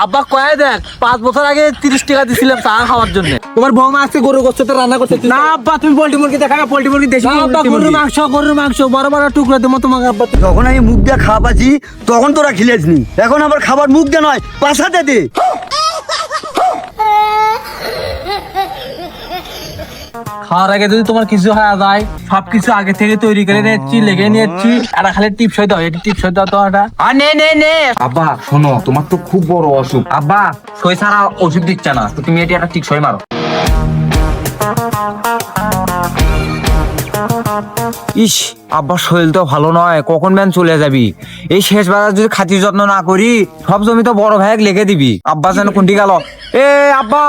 আব্বা কয়ে দেখ পাঁচ বছর আগে তিরিশ টাকা দিছিলাম চা খাওয়ার জন্য। তোমার বৌমা আজকে গরু গোস্ত রান্না করতে না আব্বা তুমি পোল্ট্রি মুরগি দেখাবে পোল্ট্রি মুরগি দেশি আব্বা গরুর মাংস গরুর মাংস বড় বড় টুকরো দেবো তোমাকে আব্বা। যখন আমি মুখ দিয়ে খাওয়া পাচ্ছি তখন তোরা খিলেছনি এখন আবার খাবার মুখ দিয়ে নয় পাশাতে দে। খাওয়ার আগে যদি তোমার কিছু হয়ে যায় সব কিছু আগে থেকে তৈরি করে নিচ্ছি লেগে নিচ্ছি আর খালি টিপস হয়ে দাও এটি টিপস হয়ে দাও তো এটা আর নে নে নে। আব্বা শোনো তোমার তো খুব বড় অসুখ। আব্বা সই ছাড়া ওষুধ দিচ্ছে না তো তুমি এটি একটা ঠিক সই মারো। ইস আব্বার শরীর তো ভালো নয় কখন ম্যান চলে যাবি? এই শেষ বেলা যদি খাতির যত্ন না করি সব জমি তো বড় ভাইক লেগে দিবি। আব্বা যেন কোনটি গেল? এ, আব্বা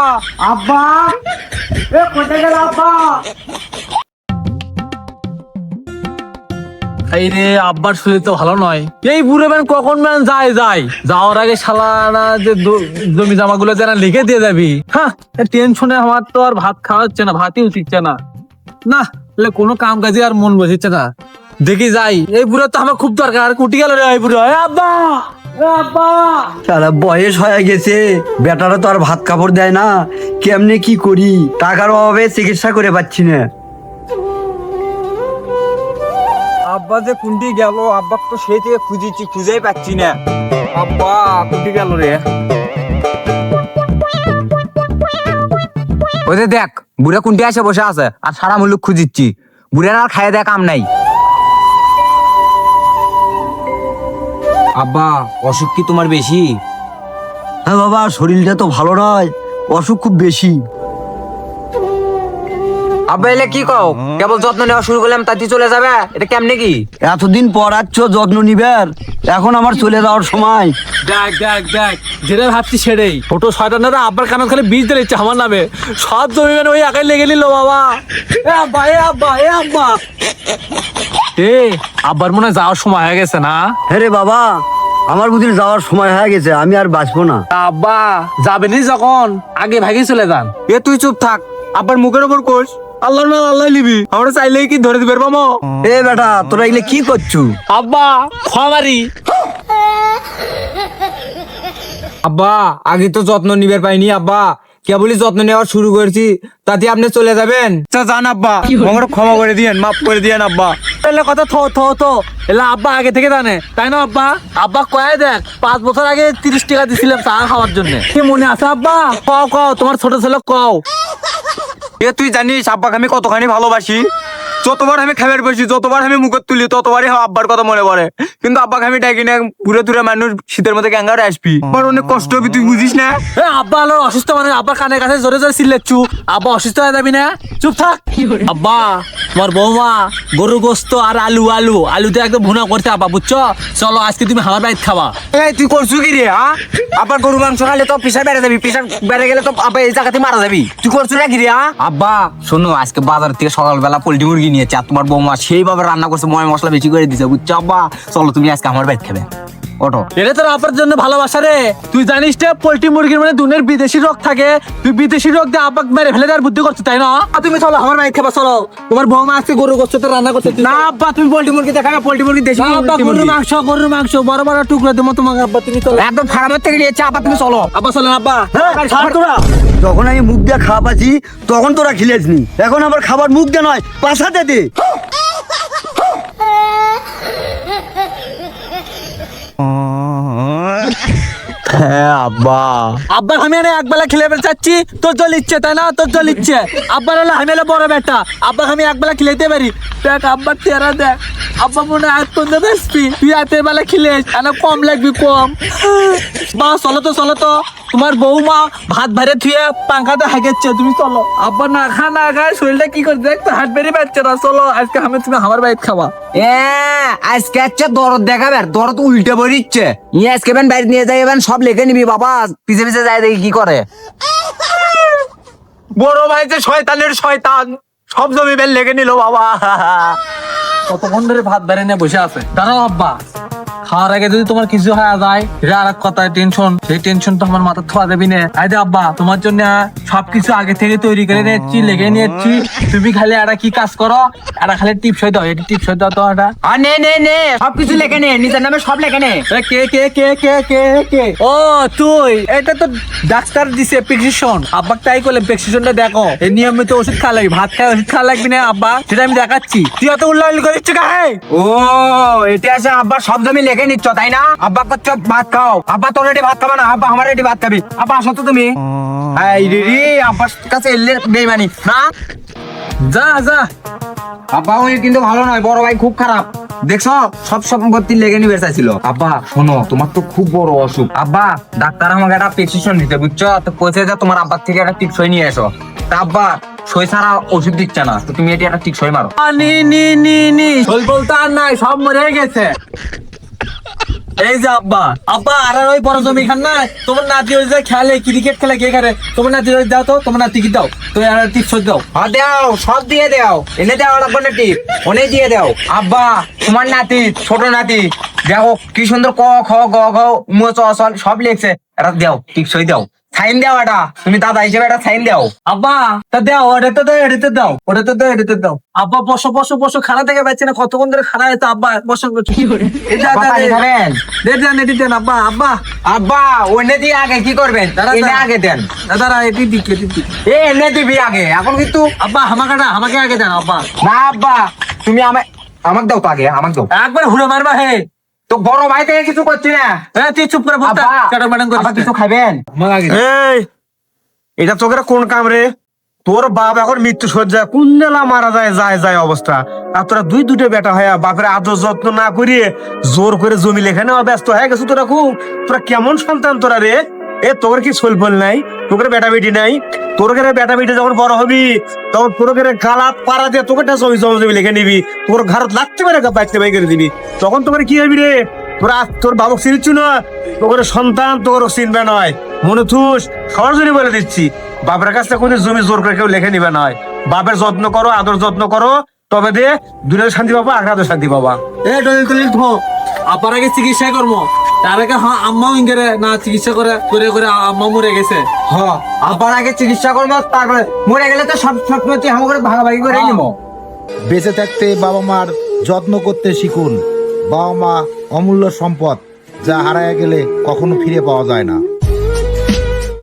আব্বা। এ, কোথায় গেল আব্বা? এই রে, আব্বার শরীর তো ভালো নয়। এই বুড়ো ম্যান কখন ম্যান যায় যায়? যাওয়ার আগে শালানা যে জমি জামা গুলো যেন লিখে দিয়ে যাবি। হ্যাঁ টেনশনে আমার তো আর ভাত খাওয়া হচ্ছে না, ভাতই উঠিচ্ছে না। না, তাহলে কোনো কাম কাজে আর মন বসিচ্ছে না। দেখি যাই, এই বুড়ো তো আমার খুব দরকার কুটি গেল রে, এই বুড়ো। আব্বা! সারা বয়স হয়ে গেছে। বেটারা তো আর ভাত কাপড় দেয় না। কেমনে কি করি? টাকার অভাবে চিকিৎসা করে পাচ্ছি না। আব্বা যে কুন্টি গেল আব্বা তো সেই থেকে খুঁজেছি খুঁজেই পাচ্ছি না। আব্বা কুন্টি গেল রে। ওই দেখ বুড়া কুন্টি আসে বসে আছে আর সারা মুলুক খুঁজিচ্ছি। বুড়ার আর খাইয়ে দেখ কাম নাই। আব্বা অসুখ কি তোমার বেশি? হ্যাঁ বাবা শরীরটা তো ভালো নয় অসুখ খুব বেশি। আব্বা এলে কি কও? কেবল যত্ন নেওয়া শুরু করলাম তাতে চলে যাবে? এটা কেমনে কি? এতদিন পড়াচ্ছ যত্ন নিবার এখন আমার চলে যাওয়ার সময়। দেখ দেখ দেখ যেটা ভাবছি সেটাই। ছোট শয়তানেরা আব্বার কানে খালি বীজ দিলে ইচ্ছে আমার নামে। সব জমি মানে ওই একাই লেগে নিল বাবা। এ আব্বা এ আব্বা এ আব্বা। এ আব্বার মনে হয় যাওয়ার সময় হয়ে গেছে না? হ্যাঁ বাবা আমার বুঝি যাওয়ার সময় হয়ে গেছে আমি আর বাঁচবো না। আব্বা যাবেনি যখন? আগে ভাগে চলে যান। এ তুই চুপ থাক। আব্বার মুখের ওপর কোষ। আল্লাহর নাম আল্লাহ নিবি। আমরা চাইলেই কি ধরে দিবে মামা? এ বেটা তোরা এগুলো কি করছু? আব্বা খামারি। আব্বা আগে তো যত্ন নিবার পাইনি আব্বা। কেবলই যত্ন নেওয়া শুরু করেছি তাতে আপনি চলে যাবেন। আচ্ছা যান আব্বা। আমার ক্ষমা করে দিয়েন মাফ করে দিয়েন আব্বা। এলে কথা থ থো থো। এলা আব্বা আগে থেকে জানে তাই না আব্বা? আব্বা কয়ে দেখ পাঁচ বছর আগে তিরিশ টাকা দিছিলাম চা খাওয়ার জন্য। কি মনে আছে আব্বা? কও কও তোমার ছোট ছেলে কও। এ তুই জানিস আব্বাকে আমি কতখানি ভালোবাসি? যতবার আমি খাবার বসি যতবার আমি মুখত তুলি ততবারই আব্বার কথা মনে পড়ে। কিন্তু আব্বাকে আমি ডাকি না ঘুরে ঘুরে মানুষ শীতের মধ্যে গ্যাঙ্গারে আসবি। আমার অনেক কষ্ট হবে তুই বুঝিস না? এ আব্বা আলোর অসুস্থ মানে আব্বার কানের কাছে জোরে জোরে চিল্লাচ্ছু আব্বা অসুস্থ হয়ে যাবি না? চুপ থাক। আব্বা তোমার বৌমা গরু গোস্ত আর আলু আলু। আলুতে একদম ভুনা করতে আব্বা বুঝছ? চলো আজকে তুমি আমার বাড়িতে খাবা। এই তুই করছু কি রে হ্যাঁ আবার গরু মাংস খাইলে তো পিসা বেড়ে যাবি পিসা বেড়ে গেলে তো আবার এই জায়গাতে মারা যাবি। তুই করছু নাকি রে হ্যাঁ আব্বা শোনো আজকে বাজার থেকে সকালবেলা পোল্ট্রি মুরগি নিয়েছে আর তোমার বৌমা সেইভাবে রান্না করছে ময় মশলা বেশি করে দিছে বুঝছ আব্বা? চলো তুমি আজকে আমার বাড়িতে খাবে। ওটো এটা তোর আব্বার জন্য ভালোবাসা রে। তুই জানিস না পোল্ট্রি মুরগির মানে দুনের বিদেশি রোগ থাকে। তুই বিদেশি রোগ দিয়ে আব্বাক মেরে ফেলে দেওয়ার বুদ্ধি করছিস তাই না? তুমি চলো আমার খাবা চলো। তোমার বৌমা আজকে গরু গোস্ত রান্না করতে না আব্বা তুমি পোল্ট্রি মুরগি দেখাবে পোল্ট্রি মুরগি দেশি আব্বা গরুর মাংস গরুর মাংস বড় বড় টুকরো দেবো তোমাকে আব্বা তুমি চলো। একদম ফার্মের থেকে নিয়েছে আব্বা তুমি চলো। আব্বা চলো আব্বা। তোরা। যখন আমি মুখ দিয়ে খাওয়া পাচ্ছি তখন তোরা খিলেছনি এখন আবার খাবার মুখ দিয়ে নয় পাশাতে দে। হ্যাঁ আব্বা। আব্বা আমি এনে একবেলা খেলে চাচ্ছি। তোর জল ইচ্ছে তাই না? তোর জল ইচ্ছে। আব্বার হলো আমি হলো বড় বেটা। আব্বা আমি একবেলা খেলেতে পারি। দেখ আব্বার তেরা দেখ। আব্বা মনে হয় তোর তুই বেলা এনে কম লাগবি কম। বা চলো তো চলো তো। তোমার বৌমা ভাত ভারে থুয়ে পাঙ্খাতে হাগেচ্ছে তুমি চলো। আব্বা না খা না খায় শরীরটা কি করে দেখ তো হাট বেরিয়ে পাচ্ছে না। চলো আজকে আমি তুমি আমার বাড়িতে খাবা। এ আজকে আচ্ছা দরদ দেখাবে দরদ উল্টে বলিচ্ছে নিয়ে আজকে বেন বাইরে নিয়ে যাইবেন সব লিখে নিবি বাবা, পিছে পিছে যায় দেখি কি করে। বড় ভাই যে শয়তানের শয়তান, সব জমি বেল লেগে নিল বাবা। কতক্ষণ ধরে ভাত বেড়ে নিয়ে বসে আছে? দাঁড়াও আব্বা। খাওয়ার আগে যদি তোমার কিছু হয়ে যায় এটা আর এক কথায় টেনশন সেই টেনশন তো আমার মাথা থোয়া দেবি না। আই দে আব্বা তোমার জন্য সবকিছু আগে থেকে তৈরি করে নিয়েছি লেগে নিয়েছি। তুমি খালি একটা কি কাজ করো? একটা খালি টিপস হয়ে দাও এটি টিপস হয়ে দাও তো একটা আর নে নে নে সবকিছু লেখে নে নিজের নামে সব লেখে নে। কে কে কে কে কে কে? ও তুই। এটা তো ডাক্তার দিছে প্রেসক্রিপশন আব্বা তাই করলে প্রেসক্রিপশনটা দেখো। এই নিয়মিত ওষুধ খাওয়া লাগবে ভাত খাই ওষুধ খাওয়া লাগবে না আব্বা। সেটা আমি দেখাচ্ছি। তুই অত উল্লাহ করে দিচ্ছ কাহে ও এটা আছে আব্বা সব জমি লেখে নিচ্ছ, তাই না? আব্বা করছ ভাত খাও। আব্বা তোর ভাত খাবে না? আব্বা আমার ভাত খাবি। আব্বা আসো তো তুমি। আব্বার কাছে এলে বেমানি না? যা যা। আব্বা ওই কিন্তু ভালো নয়, বড় ভাই খুব খারাপ। দেখছ, সব সম্পত্তি লেগে নিবে চাইছিল আব্বা, শোনো, তোমার তো খুব বড় অসুখ। আব্বা, ডাক্তার আমাকে একটা প্রেসক্রিপশন দিতে বুঝছ? তো পৌঁছে যা, তোমার আব্বার থেকে একটা টিপ সই নিয়ে এসো। তা আব্বা সই ছাড়া ওষুধ দিচ্ছে না তো তুমি এটি একটা টিপ সই মারো। নি নি নি নি। বলতে আর নাই সব মরে গেছে। এই যে আব্বা আব্বা আর আর ওই বড় জমি খান না তোমার নাতি ওই যে খেলে ক্রিকেট খেলে কে খেলে? তোমার নাতি ওই দাও তো তোমার নাতি কি দাও? তো আর টিপস দাও। হ্যাঁ দাও সব দিয়ে দাও। এনে দাও লাগবে না টিপ অনেক দিয়ে দাও। আব্বা তোমার নাতি ছোট নাতি দেখো কি সুন্দর ক খ গ ঘ মো চ সব লিখছে। এটা দাও টিপ সই দাও। সাইন দাও এটা। তুমি দাদা হিসেবে এটা সাইন দাও। আব্বা তা দাও ওটাতে দাও এটাতে দাও ওটাতে দাও এটাতে দাও। আব্বা বসো বসো বসো খানা থেকে পাচ্ছি না কতক্ষণ ধরে খানা হয়তো আব্বা বসো কি করে? দেন দেন এটি দেন আব্বা আব্বা। আব্বা ওনে দিয়ে আগে কি করবেন? এনে আগে দেন। দাদা এটি দিক এটি দিক। এ এনে দিবি আগে। এখন কিন্তু আব্বা আমাকে না আমাকে আগে দেন আব্বা। না আব্বা তুমি আমায় আমাকে দাও তো আগে আমাকে দাও। একবার হুড়ে মারবা হে। তো বড় ভাই থেকে কিছু করছি না। তুই চুপ করে বসতা ম্যাডাম করে কিছু খাবেন এই এটা তোকে কোন কাম রে? তোর বাপ এখন মৃত্যু সজ্জা কোন জেলা মারা যায় যায় যায় অবস্থা। আর তোরা দুই দুটো বেটা হয়ে বাপের আদর যত্ন না করিয়ে জোর করে জমি লেখানে ব্যস্ত হয়ে গেছো তোরা খুব। তোরা কেমন সন্তান তোরা রে? এ, তোর কি সোলফল নাই? তোকে বেটা বেটি নাই? তোর ঘরে বেটা বেটি যখন বড় হবি, তখন তোর ঘরে গালাত পাড়া দিয়ে তোকে একটা জমি জমি লিখে নিবি। তোর ঘরত লাগতে পারে বাইতে বাই করে দিবি। তখন তোমার কি হবি রে? তোরা তোর বাবক চিনিচ্ছু না? তোর সন্তান, তোর চিনবে নয় মনে থুস, সরাসরি বলে দিচ্ছি, বাপের কাছ থেকে কোনো জমি জোর করে কেউ লিখে নিবে নয় বাপের যত্ন করো, আদর যত্ন করো, তবে দে দুনিয়ার শান্তি পাবা আগ্রাতে শান্তি পাবা। এ, দলিল দলিল আপার আগে চিকিৎসা করব তার আগে হ্যাঁ আম্মাও ইঙ্গেরে না চিকিৎসা করে করে করে আম্মা মরে গেছে। হ আব্বার আগে চিকিৎসা করব তারপরে মরে গেলে তো সব স্বপ্নতি আমাকে ভাগাভাগি করে নিব। বেঁচে থাকতে বাবা মার যত্ন করতে শিখুন। বাবা মা অমূল্য সম্পদ যা হারায় গেলে কখনো ফিরে পাওয়া যায় না।